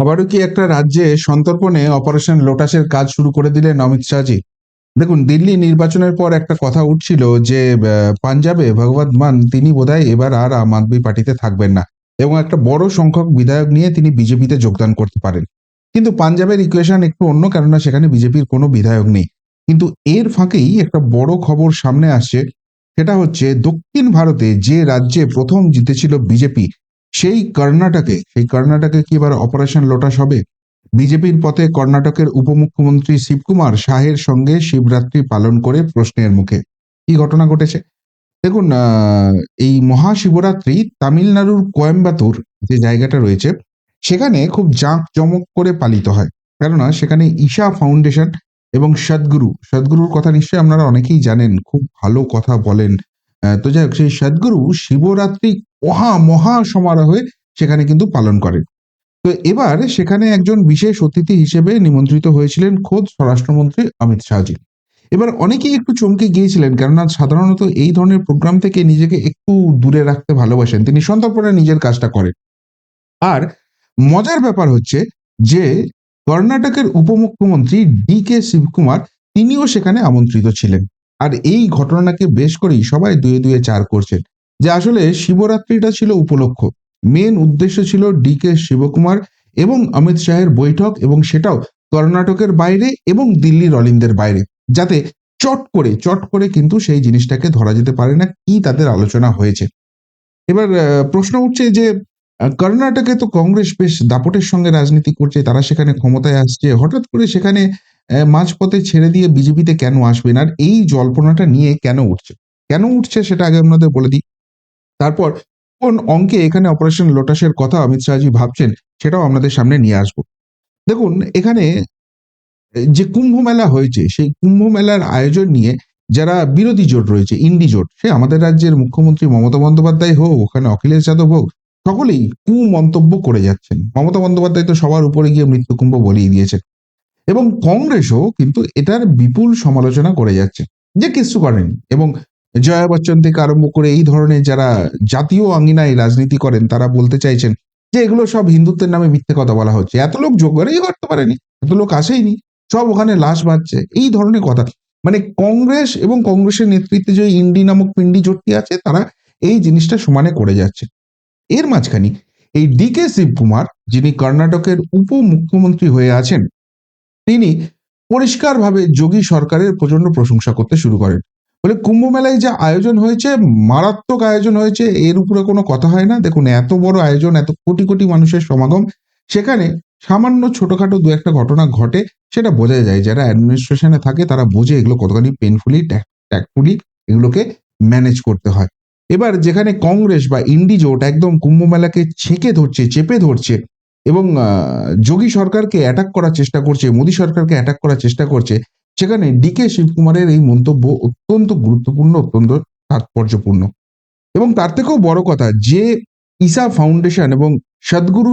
আবারও একটা রাজ্যে সন্তর্পণে অপারেশন লোটাসের কাজ শুরু করে দিলেন অমিত শাহজি। দেখুন, দিল্লি নির্বাচনের পর একটা কথা উঠছিল যে পাঞ্জাবে ভগবত মান তিনি বোধহয় এবার আর আম আদমি পার্টিতে থাকবেন না এবং একটা বড় সংখ্যক বিধায়ক নিয়ে তিনি বিজেপিতে যোগদান করতে পারেন। কিন্তু পাঞ্জাবের ইকুয়েশন একটু অন্য কেননা, সেখানে বিজেপির কোনো বিধায়ক নেই। কিন্তু এর ফাঁকেই একটা বড় খবর সামনে আসছে, সেটা হচ্ছে দক্ষিণ ভারতে যে রাজ্যে প্রথম জিতেছিল বিজেপি সেই কর্ণাটকে সেই কর্ণাটকে কি এবার অপারেশন লোটাস হবে? বিজেপির পথে কর্ণাটকের উপমুখ্যমন্ত্রী শিবকুমার শাহের সঙ্গে শিবরাত্রি পালন করে প্রশ্নের মুখে। কি ঘটনা ঘটেছে? দেখুন এই মহাশিবরাত্রি তামিলনাড়ুর কোয়েম্বাতুর যে জায়গাটা রয়েছে, সেখানে খুব জাঁক জমক করে পালিত হয়। কেননা, সেখানে ঈশা ফাউন্ডেশন এবং সদ্গুরু। সদ্গুরুর কথা নিশ্চয়ই আপনারা অনেকেই জানেন, খুব ভালো কথা বলেন। তো যাই হোক, সেই সদ্গুরু শিবরাত্রি মহা মহা সমারোহে সেখানে কিন্তু পালন করেন। তো এবার সেখানে একজন বিশেষ অতিথি হিসেবে নিমন্ত্রিত হয়েছিলেন খোদ স্বরাষ্ট্রমন্ত্রী অমিত শাহজি। এবার অনেকেই একটু চমকে গিয়েছিলেন, কেননা সাধারণত এই ধরনের প্রোগ্রাম থেকে নিজেকে একটু দূরে রাখতে ভালোবাসেন। তিনি সন্তর্পণে নিজের কাজটা করেন। আর মজার ব্যাপার হচ্ছে যে কর্ণাটকের উপমুখ্যমন্ত্রী ডি কে শিবকুমার তিনিও সেখানে আমন্ত্রিত ছিলেন। আর এই ঘটনাকে বেশ করেই সবাই দুয়ে দুয়ে চার করছেন, যে আসলে শিবরাত্রিটা ছিল উপলক্ষ। মেন উদ্দেশ্য ছিল ডি কে শিবকুমার এবং অমিত শাহের বৈঠক এবং সেটাও কর্ণাটকের বাইরে এবং দিল্লির অলিন্দের বাইরে, যাতে চট করে চট করে কিন্তু সেই জিনিসটাকে ধরা যেতে পারে না কি তাদের আলোচনা হয়েছে। এবার প্রশ্ন উঠছে যে কর্ণাটকে তো কংগ্রেস বেশ দাপটের সঙ্গে রাজনীতি করছে, তারা সেখানে ক্ষমতায় আসছে, হঠাৎ করে সেখানে মাঝপথে ছেড়ে দিয়ে বিজেপিতে কেন আসবেন আর এই জল্পনাটা নিয়ে কেন উঠছে? কেন উঠছে সেটা আগে আপনাদের বলে দিই। তারপর, কোন অঙ্কে এখানে অপারেশন লোটাসের কথা অমিত শাহজি ভাবছেন, সেটাও আপনাদের সামনে নিয়ে আসব। দেখুন, এখানে যে কুম্ভ মেলা হয়েছে, সেই কুম্ভ মেলার আয়োজন নিয়ে যারা বিরোধী জোট রয়েছে, ইন্ডি জোট, সে আমাদের রাজ্যের মুখ্যমন্ত্রী মমতা বন্দ্যোপাধ্যায় হোক, ওখানে অখিলেশ যাদব হোক, সকলেই কু মন্তব্য করে যাচ্ছেন। মমতা বন্দ্যোপাধ্যায় তো সবার উপরে গিয়ে মৃত্যুকুম্ভ বলিয়ে দিয়েছেন। এবং কংগ্রেসও কিন্তু এটার বিপুল সমালোচনা করে যাচ্ছে যে কিছু করেনি এবং জয়া বচ্চন থেকে আরম্ভ করে এই ধরনের যারা জাতীয় আঙ্গিনায় রাজনীতি করেন, তারা বলতে চাইছেন যে এগুলো সব হিন্দুত্বের নামে মিথ্যে কথা বলা হচ্ছে। এত লোক যোগ জোগাড়ই করতে পারেনি, এত লোক আসেইনি, সব ওখানে লাশ বাজছে এই ধরনের কথা। মানে কংগ্রেস এবং কংগ্রেসের নেতৃত্বে যে ইন্ডি নামক পিন্ডি জোটটি আছে, তারা এই জিনিসটা সমানে করে যাচ্ছে। এর মাঝখানে এই ডি কে শিবকুমার, যিনি কর্ণাটকের উপমুখ্যমন্ত্রী হয়ে আছেন তিনি পরিষ্কারভাবে যোগী সরকারের প্রচণ্ড প্রশংসা করতে শুরু করেন। বলে কুম্ভ মেলায় যে আয়োজন হয়েছে, মারাত্মক আয়োজন হয়েছে, এর উপরে কোনো কথা হয় না। দেখুন, এত বড় আয়োজন, এত কোটি কোটি মানুষের সমাগম, সেখানে সামান্য ছোটখাটো দু একটা ঘটনা ঘটে, সেটা বোঝা যায়। যারা অ্যাডমিনিস্ট্রেশনে থাকে, তারা বোঝে এগুলো কতখানি পেনফুলি ট্যাক্টফুলি এগুলোকে ম্যানেজ করতে হয়। এবার যেখানে কংগ্রেস বা ইন্ডি জোট একদম কুম্ভ মেলাকে ছেঁকে ধরছে, চেপে ধরছে এবং যোগী সরকারকে অ্যাটাক করার চেষ্টা করছে, মোদী সরকারকে অ্যাটাক করার চেষ্টা করছে, সেখানে ডিকে শিবকুমারের এই মন্তব্য অত্যন্ত গুরুত্বপূর্ণ, অত্যন্ত তাৎপর্যপূর্ণ। এবং তার থেকেও বড় কথা, যে ঈসা ফাউন্ডেশন এবং সদ্গুরু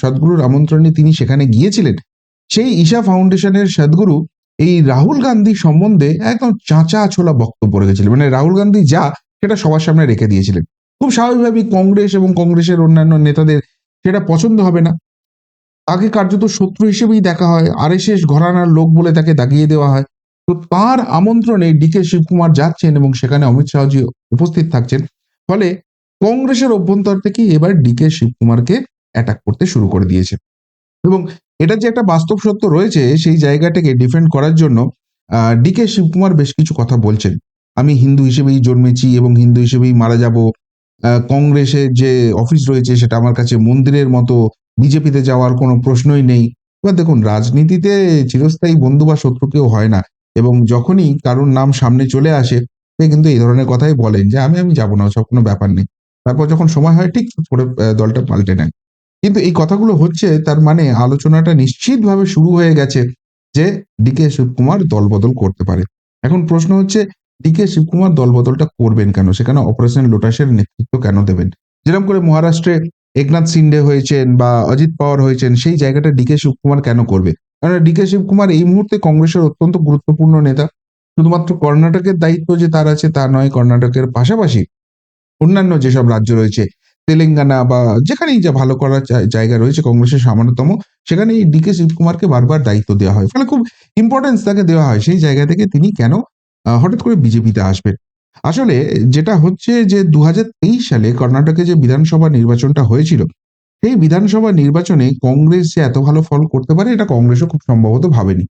সদ্গুরুর আমন্ত্রণে তিনি সেখানে গিয়েছিলেন, সেই ঈশা ফাউন্ডেশনের সদ্গুরু এই রাহুল গান্ধী সম্বন্ধে একদম চাঁচা ছোলা বক্তব্য রেখেছিলেন। মানে রাহুল গান্ধী যা, সেটা সবার সামনে রেখে দিয়েছিলেন। খুব স্বাভাবিকভাবেই কংগ্রেস এবং কংগ্রেসের অন্যান্য নেতাদের সেটা পছন্দ হবে না। তাকে কার্যত শত্রু হিসেবেই দেখা হয়। আর এস ঘরানার লোক বলে তাকে দাগিয়ে দেওয়া হয়। তো তার আমন্ত্রণে ডিকে শিবকুমার যাচ্ছেন এবং সেখানে অমিত শাহজি উপস্থিত থাকছেন। ফলে কংগ্রেসের অভ্যন্তর থেকে এবার ডিকে শিবকুমারকে অ্যাটাক করতে শুরু করে দিয়েছে। এবং এটা যে একটা বাস্তব সত্য রয়েছে, সেই জায়গাটাকে ডিফেন্ড করার জন্য ডিকে শিবকুমার বেশ কিছু কথা বলছেন। আমি হিন্দু হিসেবেই জন্মেছি এবং হিন্দু হিসেবেই মারা যাব। কংগ্রেসের যে অফিস রয়েছে, সেটা আমার কাছে মন্দিরের মতো বিজেপিতে যাওয়ার কোনো প্রশ্নই নেই। এবার দেখুন, রাজনীতিতে চিরস্থায়ী বন্ধু বা শত্রু কেউ হয় না এবং যখনই কারোর নাম সামনে চলে আসে, সে কিন্তু এই ধরনের কথাই বলেন যে, আমি আমি যাব না সব কোনো ব্যাপার নেই। তারপর যখন সময় হয়, ঠিক করে দলটা পাল্টে নেয় কিন্তু এই কথাগুলো হচ্ছে, তার মানে আলোচনাটা নিশ্চিতভাবে শুরু হয়ে গেছে যে ডিকে শিবকুমার দলবদল করতে পারে। এখন প্রশ্ন হচ্ছে ডিকে শিবকুমার দলবদলটা করবেন কেন? সেখানে অপারেশন লোটাসের নেতৃত্ব কেন দেবেন? যেরকম করে মহারাষ্ট্রে একনাথ সিন্ডে হয়েছেন বা অজিত পাওয়ার হয়েছেন, সেই জায়গাটা ডিকে শিবকুমার কেন করবে? কারণ ডিকে শিবকুমার এই মুহূর্তে কংগ্রেসের অত্যন্ত গুরুত্বপূর্ণ নেতা। শুধুমাত্র কর্ণাটকের দায়িত্ব যে তার আছে, তা নয়, কর্ণাটকের পাশাপাশি অন্যান্য যেসব রাজ্য রয়েছে, তেলেঙ্গানা বা যেখানেই যা ভালো করার জায়গা রয়েছে, কংগ্রেসের সামান্যতম সেখানে এই ডিকে শিবকুমারকে বারবার দায়িত্ব দেওয়া হয়। ফলে খুব ইম্পর্টেন্স তাকে দেওয়া হয়। সেই জায়গা থেকে তিনি কেন হঠাৎ করে বিজেপিতে আসবেন? আসলে যেটা হচ্ছে যে দু হাজার তেইশ সালে কর্ণাটকে যে বিধানসভা নির্বাচনটা হয়েছিল, সেই বিধানসভা নির্বাচনে কংগ্রেস যে এত ভালো ফল করতে পারে, এটা কংগ্রেসও খুব সম্ভবত ভাবেনি।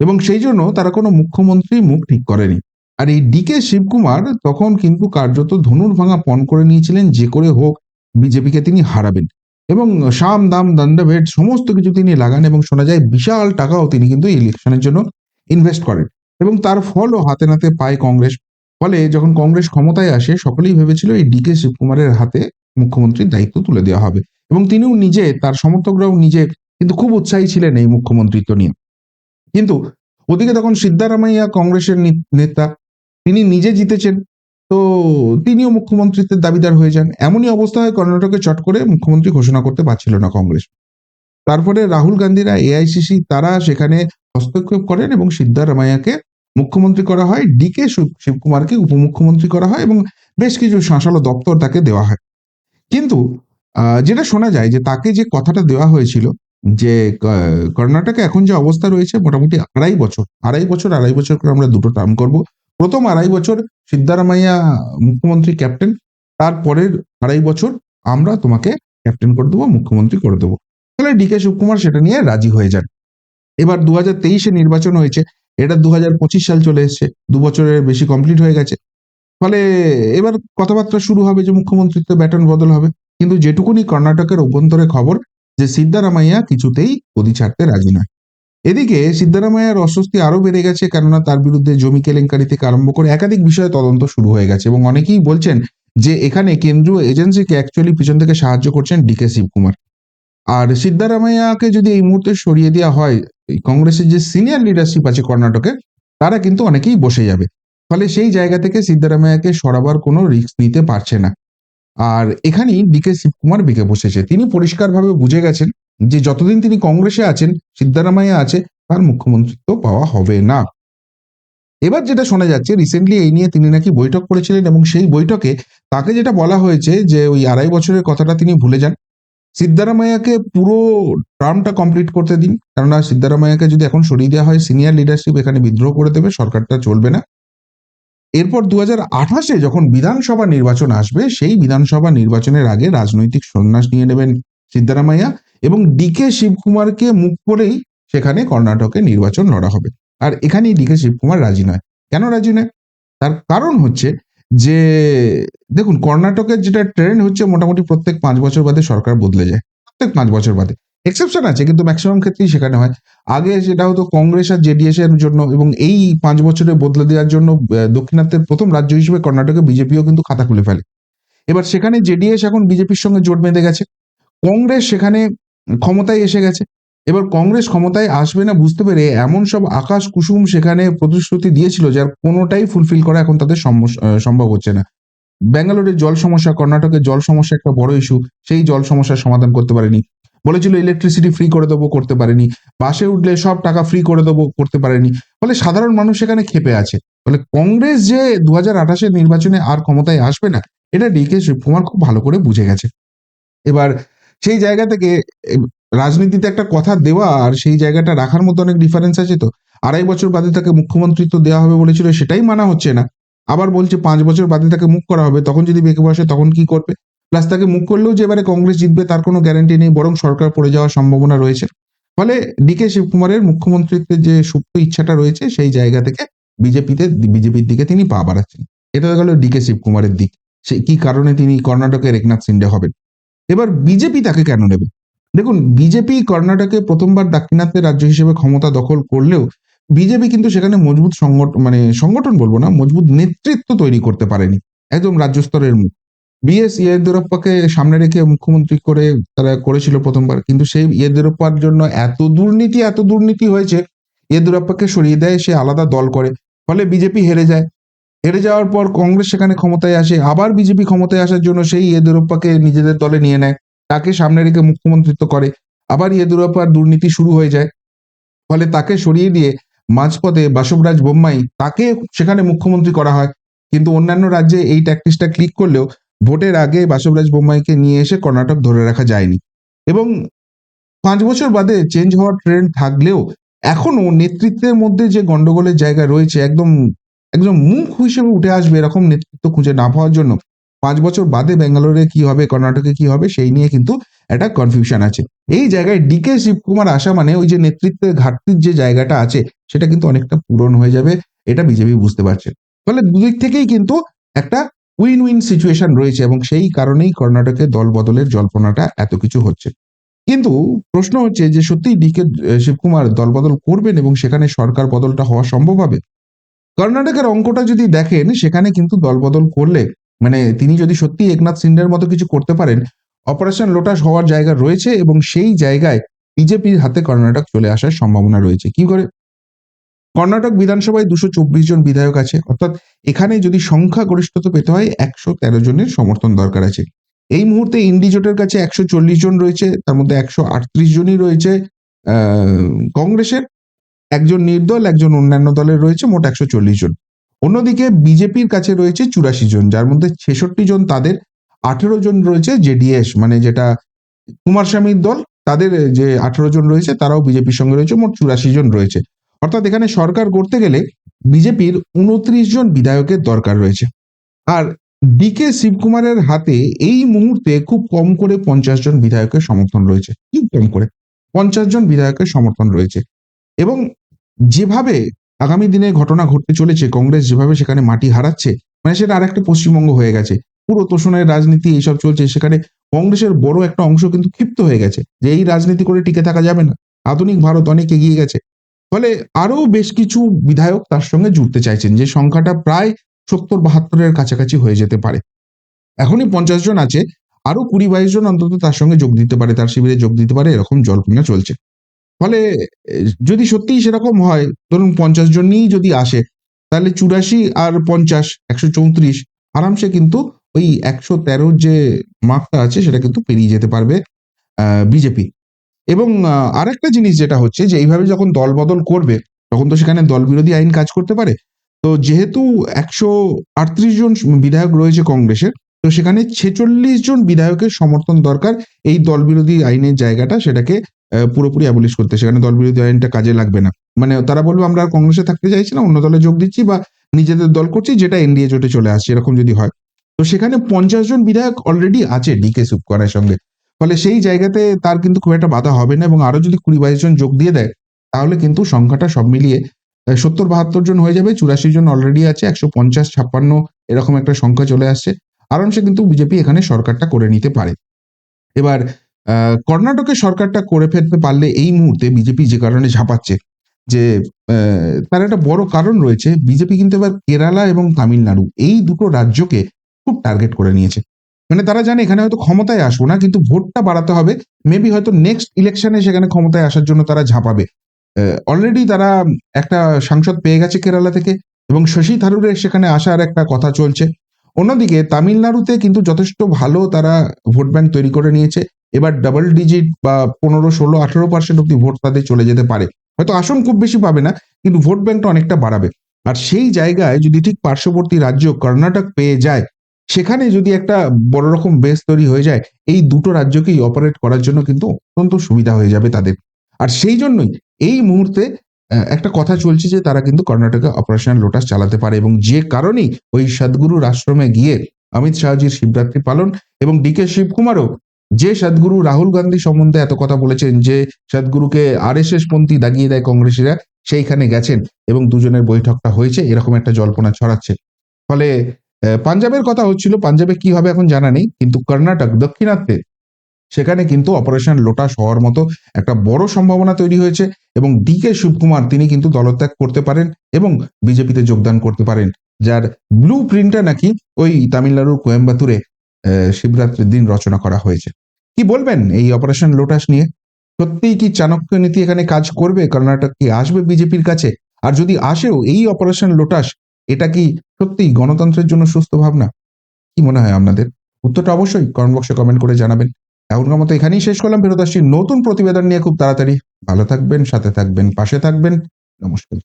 এবং সেই জন্য তারা কোনো মুখ্যমন্ত্রী মুখ ঠিক করেনি। আর এই ডিকে শিবকুমার তখন কিন্তু কার্যত ধনুর ভাঙা পণ করে নিয়েছিলেন, যে করে হোক বিজেপিকে তিনি হারাবেন। এবং সাম, দাম দণ্ডভেদ সমস্ত কিছু তিনি লাগান এবং শোনা যায় বিশাল টাকাও তিনি কিন্তু ইলেকশনের জন্য ইনভেস্ট করেন। এবং তার ফলও হাতে নাতে পায় কংগ্রেস ফলে যখন কংগ্রেস ক্ষমতায় আসে, সকলেই ভেবেছিল এই ডিকে শিবকুমারের হাতে মুখ্যমন্ত্রীর দায়িত্ব তুলে দেওয়া হবে। এবং তিনিও নিজে, তার সমর্থকরাও নিজে কিন্তু খুব উৎসাহী ছিলেন এই মুখ্যমন্ত্রিত্ব নিয়ে। কিন্তু ওদিকে তখন সিদ্ধারামাইয়া কংগ্রেসের নেতা, তিনি নিজে জিতেছেন। তো তিনিও মুখ্যমন্ত্রিত্বের দাবিদার হয়ে যান। এমনই অবস্থা হয় কর্ণাটকে চট করে মুখ্যমন্ত্রী ঘোষণা করতে পারছিল না কংগ্রেস। তারপরে রাহুল গান্ধীরা এআইসিসি, তারা সেখানে হস্তক্ষেপ করেন এবং সিদ্ধারামাইয়াকে মুখ্যমন্ত্রী করা হয় ডিকে শিবকুমারকে উপমুখ্যমন্ত্রী করা হয় এবং বেশ কিছু শাসালো দপ্তর তাকে দেওয়া হয়। কিন্তু যেটা শোনা যায় যে তাকে যে কথাটা দেওয়া হয়েছিল যে কর্ণাটকে এখন যে অবস্থা রয়েছে মোটামুটি আড়াই বছর আড়াই বছর আড়াই বছর করে আমরা দুটো টার্ম করব। প্রথম আড়াই বছর সিদ্ধারামাইয়া মুখ্যমন্ত্রী ক্যাপ্টেন তারপরের আড়াই বছর আমরা তোমাকে ক্যাপ্টেন করে দেবো, মুখ্যমন্ত্রী করে দেবো। তাহলে ডিকে শিবকুমার সেটা নিয়ে রাজি হয়ে যান। এবার দু হাজার তেইশে নির্বাচন হয়েছে এটা দু হাজার পঁচিশ সাল চলে এসছে। দু বছরের বেশি কমপ্লিট হয়ে গেছে। ফলে এবার কথাবার্তা শুরু হবে যে মুখ্যমন্ত্রিত্ব ব্যাটন বদল হবে। কিন্তু যেটুকুনি কর্ণাটকের অভ্যন্তরে খবর যে সিদ্ধারামাইয়া কিছুতেই গদি ছাড়তে রাজি নয়। এদিকে সিদ্ধারামাইয়ার অস্বস্তি আরও বেড়ে গেছে কেননা তার বিরুদ্ধে জমি কেলেঙ্কারি থেকে আরম্ভ করে একাধিক বিষয়ে তদন্ত শুরু হয়ে গেছে এবং অনেকেই বলছেন যে এখানে কেন্দ্রীয় এজেন্সিকে অ্যাকচুয়ালি পিছন থেকে সাহায্য করছেন ডিকে শিবকুমার। আর সিদ্ধারামাইয়াকে যদি এই মুহূর্তে সরিয়ে দেওয়া হয়, এই কংগ্রেসের যে সিনিয়র লিডারশিপ আছে কর্ণাটকে, তারা কিন্তু অনেকেই বসে যাবে। ফলে সেই জায়গা থেকে সিদ্ধারামাইয়াকে সরাবার কোনো রিস্ক নিতে পারছে না। আর এখানেই ডিকে শিবকুমার বিকে বসেছে। তিনি পরিষ্কারভাবে বুঝে গেছেন যে যতদিন তিনি কংগ্রেসে আছেন, সিদ্ধারামাইয়া আছে, তার মুখ্যমন্ত্রিত্ব পাওয়া হবে না। এবার যেটা শোনা যাচ্ছে রিসেন্টলি এই নিয়ে তিনি নাকি বৈঠক করেছিলেন এবং সেই বৈঠকে তাকে যেটা বলা হয়েছে যে ওই আড়াই বছরের কথাটা তিনি ভুলে যান। সিদ্ধারামাইয়াকে পুরো টার্মটা কমপ্লিট করতে দিন। কেননা সিদ্ধারামাইয়াকে যদি এখন সরিয়ে দেওয়া হয় সিনিয়র লিডারশিপ এখানে বিদ্রোহ করে দেবে, সরকারটা চলবে না। এরপর দু আঠাশে যখন বিধানসভা নির্বাচন আসবে, সেই বিধানসভা নির্বাচনের আগে রাজনৈতিক সন্ন্যাস নিয়ে নেবেন সিদ্ধারামাইয়া এবং ডিকে শিবকুমারকে মুখ করেই সেখানে কর্ণাটকে নির্বাচন লড়া হবে। আর এখানেই ডিকে শিবকুমার রাজি নয়। কেন রাজি নয়? তার কারণ হচ্ছে যে, দেখুন, কর্ণাটকের যেটা ট্রেন্ড হচ্ছে মোটামুটি প্রত্যেক পাঁচ বছর বাদে সরকার বদলে যায়। প্রত্যেক পাঁচ বছর বাদে। এক্সেপশন আছে, কিন্তু ম্যাক্সিমাম ক্ষেত্রেই সেখানে হয়। আগে যেটা হতো কংগ্রেস আর জেডিএস এর জন্য এবং এই পাঁচ বছরে বদলে দেওয়ার জন্য দক্ষিণাত্যের প্রথম রাজ্য হিসেবে কর্ণাটকে বিজেপিও কিন্তু খাতা খুলে ফেলে। এবার সেখানে জেডিএস এখন বিজেপির সঙ্গে জোট বেঁধে গেছে। কংগ্রেস সেখানে ক্ষমতায় এসে গেছে। এবার কংগ্রেস ক্ষমতায় আসবে না বুঝতে পেরে এমন সব আকাশ কুসুম সেখানে প্রতিশ্রুতি দিয়েছিল, যার কোনোটাই ফুলফিল করা এখন তাদের সম্ভব হচ্ছে না। ব্যাঙ্গালোরের জল সমস্যা, কর্ণাটকের জল সমস্যা একটা বড় ইস্যু সেই জল সমস্যার সমাধান করতে পারেনি। বলেছিল ইলেকট্রিসিটি ফ্রি করে দেবো করতে পারেনি, বাসে উঠলে সব টাকা ফ্রি করে দেবো করতে পারেনি, ফলে সাধারণ মানুষ সেখানে খেপে আছে। ফলে কংগ্রেস যে দু হাজার আঠাশের নির্বাচনে আর ক্ষমতায় আসবে না, এটা ডিকে শিবকুমার খুব ভালো করে বুঝে গেছে। এবার সেই জায়গা থেকে রাজনীতিতে একটা কথা দেওয়া আর সেই জায়গাটা রাখার মতো অনেক ডিফারেন্স আছে তো। আড়াই বছর বাদে তাকে মুখ্যমন্ত্রিত্ব দেওয়া হবে বলেছিল, সেটাই মানা হচ্ছে না। আবার বলছে পাঁচ বছর বাদে তাকে মুখ করা হবে, তখন যদি বেঁকে বসে তখন কি করবে? প্লাস তাকে মুখ করলেও যে এবারে কংগ্রেস জিতবে তার কোনো গ্যারান্টি নেই, বরং সরকার পড়ে যাওয়ার সম্ভাবনা রয়েছে। ফলে ডিকে শিবকুমারের মুখ্যমন্ত্রিত্বের যে সুপ্ত ইচ্ছাটা রয়েছে, সেই জায়গা থেকে বিজেপিতে, বিজেপির দিকে তিনি পা বাড়াচ্ছেন। এটা গেল ডিকে শিবকুমারের দিক। সে কি কারণে তিনি কর্ণাটকের একনাথ সিন্ডে হবেন? এবার বিজেপি তাকে কেন নেবে? দেখুন, বিজেপি কর্ণাটকে প্রথমবার দাক্ষিণাত্যের রাজ্য হিসেবে ক্ষমতা দখল করলেও বিজেপি কিন্তু সেখানে মজবুত সংগঠন মানে সংগঠন বলব না, মজবুত নেতৃত্ব তৈরি করতে পারেনি। একদম রাজ্য স্তরের মুখ। বিএস ইয়েদুরাপ্পাকে সামনে রেখে মুখ্যমন্ত্রী করে তারা করেছিল প্রথমবার, কিন্তু সেই ইয়েদুরাপ্পার জন্য এত দুর্নীতি এত দুর্নীতি হয়েছে, ইয়েদুরাপ্পাকে সরিয়ে দেয়, সে আলাদা দল করে, ফলে বিজেপি হেরে যায়। হেরে যাওয়ার পর কংগ্রেস সেখানে ক্ষমতায় আসে, আবার বিজেপি ক্ষমতায় আসার জন্য সেই ইয়েদুরাপ্পাকে নিজেদের দলে নিয়ে নেয়। তাকে সামনে রেখে মুখ্যমন্ত্রিত্ব করে। আবার ইয়েদুরাপ্পার দুর্নীতি শুরু হয়ে যায়। ফলে তাকে সরিয়ে দিয়ে মাঝপথে বাসবরাজ বোম্মাই তাকে সেখানে মুখ্যমন্ত্রী করা হয়। কিন্তু অন্যান্য রাজ্যে এই ট্যাকটিসটা ক্লিক করলেও ভোটের আগে বাসবরাজ বোম্মাইকে নিয়ে এসে কর্ণাটক ধরে রাখা যায়নি। এবং পাঁচ বছর বাদে চেঞ্জ হওয়ার ট্রেন্ড থাকলেও এখনও নেতৃত্বের মধ্যে যে গন্ডগোলের জায়গা রয়েছে, একদম একদম মুখ হিসেবে উঠে আসবে এরকম নেতৃত্ব খুঁজে না পাওয়ার জন্য পাঁচ বছর বাদে ব্যাঙ্গালোরে কি হবে, কর্ণাটকে কি হবে, সেই নিয়ে কিন্তু একটা কনফিউশন আছে। এই জায়গায় ডিকে শিবকুমার আসা মানে ওই যে নেতৃত্বের ঘাটতির যে জায়গাটা আছে, সেটা কিন্তু অনেকটা পূরণ হয়ে যাবে, এটা বিজেপি বুঝতে পারছে। ফলে দুদিক থেকেই কিন্তু একটা উইন উইন সিচুয়েশন রয়েছে এবং সেই কারণেই কর্ণাটকে দল বদলের জল্পনাটা এত কিছু হচ্ছে। কিন্তু প্রশ্ন হচ্ছে যে সত্যি ডিকে শিবকুমার দলবদল করবেন এবং সেখানে সরকার বদলটা হওয়া সম্ভব হবে? কর্ণাটকের অঙ্কটা যদি দেখেন, সেখানে কিন্তু দলবদল করলে মানে তিনি যদি সত্যি একনাথ সিন্ডের মতো কিছু করতে পারেন, অপারেশন লোটাস হওয়ার জায়গা রয়েছে এবং সেই জায়গায় বিজেপির হাতে কর্ণাটক চলে আসার সম্ভাবনা রয়েছে। কি করে? কর্ণাটক বিধানসভায় দুশো চব্বিশ জন বিধায়ক আছে, অর্থাৎ এখানে যদি সংখ্যা গরিষ্ঠতা পেতে হয়, একশো তেরো জনের সমর্থন দরকার আছে। এই মুহূর্তে ইন্ডিজোটের কাছে একশো চল্লিশ জন রয়েছে, তার মধ্যে একশো আটত্রিশ জনই রয়েছে কংগ্রেসের। একজন নির্দল, একজন অন্যান্য দলের রয়েছে, মোট একশো চল্লিশ জন। অন্যদিকে বিজেপির কাছে রয়েছে চুরাশি জন, যার মধ্যে ছেষট্টি জন তাদের, আঠেরো জন রয়েছে জেডিএস মানে যেটা কুমার স্বামীর দল, তাদের যে আঠেরো জন রয়েছে তারাও বিজেপির সঙ্গে রয়েছে, মোট চুরাশি জন রয়েছে। অর্থাৎ এখানে সরকার করতে গেলে বিজেপির উনত্রিশ জন বিধায়কের দরকার রয়েছে। আর ডিকে শিবকুমারের হাতে এই মুহূর্তে খুব কম করে পঞ্চাশ জন বিধায়কের সমর্থন রয়েছে, খুব কম করে পঞ্চাশ জন বিধায়কের সমর্থন রয়েছে। এবং যেভাবে আগামী দিনে ঘটনা ঘটতে চলেছে, কংগ্রেস যেভাবে সেখানে মাটি হারাচ্ছে মানে সেটা আরেকটা পশ্চিমবঙ্গ হয়ে গেছে। পুরো তোষণের রাজনীতি এইসব চলছে, সেখানে কংগ্রেসের বড় একটা অংশ কিন্তু ক্ষিপ্ত হয়ে গেছে যে এই রাজনীতি করে টিকে থাকা যাবে না। আধুনিক ভারত অনেক এগিয়ে গেছে। ফলে আরও বেশ কিছু বিধায়ক তার সঙ্গে জুড়তে চাইছেন, যে সংখ্যাটা প্রায় সত্তর বাহাত্তরের কাছাকাছি হয়ে যেতে পারে। এখনই পঞ্চাশ জন আছে, আরও কুড়ি বাইশ জন অন্তত তার সঙ্গে যোগ দিতে পারে, তার শিবিরে যোগ দিতে পারে, এরকম জল্পনা চলছে। ফলে, যদি সত্যিই সেরকম হয়, ধরুন পঞ্চাশ জনই যদি আসে, তাহলে চুরাশি আর পঞ্চাশ, একশো চৌত্রিশ, আরামসে কিন্তু ওই একশো তেরোর যে মার্কটা আছে, সেটা কিন্তু পেরিয়ে যেতে পারবে বিজেপি। এবং আরেকটা জিনিস যেটা হচ্ছে যে, এইভাবে যখন দল বদল করবে, তখন তো সেখানে দল বিরোধী আইন কাজ করতে পারে। তো যেহেতু একশো আটত্রিশ জন বিধায়ক রয়েছে কংগ্রেসের, তো সেখানে ছেচল্লিশ জন বিধায়কের সমর্থন দরকার, এই দল বিরোধী আইনের জায়গাটা সেটাকে পুরোপুরি অ্যাবলিশ করতে। সেখানে দল বিরোধী আইনটা কাজে লাগবে না। মানে তারা বলবে, আমরা কংগ্রেসে থাকতে চাইছি না, অন্য দলে যোগ দিচ্ছি বা নিজেদের দল করছি, যেটা এনডিএ জোটে চলে আসছে, এরকম যদি হয়। তো সেখানে পঞ্চাশ জন বিধায়ক অলরেডি আছে ডিকে সুপকরের সঙ্গে। ফলে সেই জায়গাতে তার কিন্তু খুব একটা বাধা হবে না এবং আরও যদি কুড়ি বাইশ জন যোগ দিয়ে দেয়, তাহলে কিন্তু সংখ্যাটা সব মিলিয়ে সত্তর বাহাত্তর জন হয়ে যাবে, চুরাশি জন অলরেডি আছে, একশো পঞ্চাশ, ছাপ্পান্ন এরকম একটা সংখ্যা চলে আসছে। আরামসে কিন্তু বিজেপি এখানে সরকারটা করে নিতে পারে। এবার আহ, কর্ণাটকে সরকারটা করে ফেলতে পারলে এই মুহূর্তে বিজেপি যে কারণে ঝাঁপাচ্ছে যে তার একটা বড় কারণ রয়েছে বিজেপি কিন্তু এবার কেরালা এবং তামিলনাড়ু এই দুটো রাজ্যকে খুব টার্গেট করে নিয়েছে। মানে তারা জানে এখানে হয়তো ক্ষমতায় আসব না কিন্তু ভোটটা বাড়াতে হবে। মেবি হয়তো নেক্সট ইলেকশনে সেখানে ক্ষমতায় আসার জন্য তারা ঝাঁপাবে। অলরেডি তারা একটা সাংসদ পেয়ে গেছে কেরালা থেকে এবং শশী থারুরের সেখানে আসার একটা কথা চলছে। অন্যদিকে তামিলনাড়ুতে কিন্তু যথেষ্ট ভালো তারা ভোট ব্যাংক তৈরি করে নিয়েছে। এবার ডাবল ডিজিট বা পনেরো, ষোলো, আঠেরো পার্সেন্ট অব্দি ভোট তাদের চলে যেতে পারে। হয়তো আসন খুব বেশি পাবে না, কিন্তু ভোট ব্যাংকটা অনেকটা বাড়াবে। আর সেই জায়গায় যদি ঠিক পার্শ্ববর্তী রাজ্য কর্ণাটক পেয়ে যায়, সেখানে যদি একটা বড় রকম বেস তৈরি হয়ে যায়, এই দুটো রাজ্যকেই অপারেট করার জন্য কিন্তু অত্যন্ত সুবিধা হয়ে যাবে তাদের। আর সেই জন্যই এই মুহূর্তে একটা কথা চলছে যে তারা কিন্তু কর্ণাটকে অপারেশন লোটাস চালাতে পারে এবং যে কারণেই ওই সদ্গুরুর আশ্রমে গিয়ে অমিত শাহজির শিবরাত্রি পালন এবং ডি কে শিবকুমারও যে সদ্গুরু রাহুল গান্ধী সম্বন্ধে এত কথা বলেছেন, যে সদ্গুরুকে আর এস এস পন্থী দাগিয়ে দেয় কংগ্রেসীরা, সেইখানে গেছেন এবং দুজনের বৈঠকটা হয়েছে, এরকম একটা জল্পনা ছড়াচ্ছে। ফলে পাঞ্জাবের কথা হচ্ছিল, পাঞ্জাবে কি হবে এখন জানা নেই, কিন্তু কর্ণাটক দক্ষিণাত্যে সেখানে কিন্তু অপারেশন লোটাস হওয়ার মতো একটা বড় সম্ভাবনা তৈরি হয়েছে এবং ডি কে শিবকুমার, তিনি কিন্তু দলত্যাগ করতে পারেন এবং বিজেপিতে যোগদান করতে পারেন। যার ব্লু প্রিন্টটা নাকি ওই তামিলনাড়ুর কোয়েম্বাতুরে শিবরাত্রির দিন রচনা করা হয়েছে। কি বলবেন এই অপারেশন লোটাস নিয়ে? সত্যিই কি চাণক্য নীতি এখানে কাজ করবে? কর্ণাটক কি আসবে বিজেপির কাছে? আর যদি আসেও এই অপারেশন লোটাস এটা কি সত্যিই গণতন্ত্রের জন্য সুস্থ ভাবনা? কি মনে হয় আপনাদের? উত্তরটা অবশ্যই কমেন্ট বক্সে কমেন্ট করে জানাবেন। এখনকার মতো এখানেই শেষ করলাম। ফেরত আসছি নতুন প্রতিবেদন নিয়ে খুব তাড়াতাড়ি। ভালো থাকবেন, সাথে থাকবেন, পাশে থাকবেন। নমস্কার।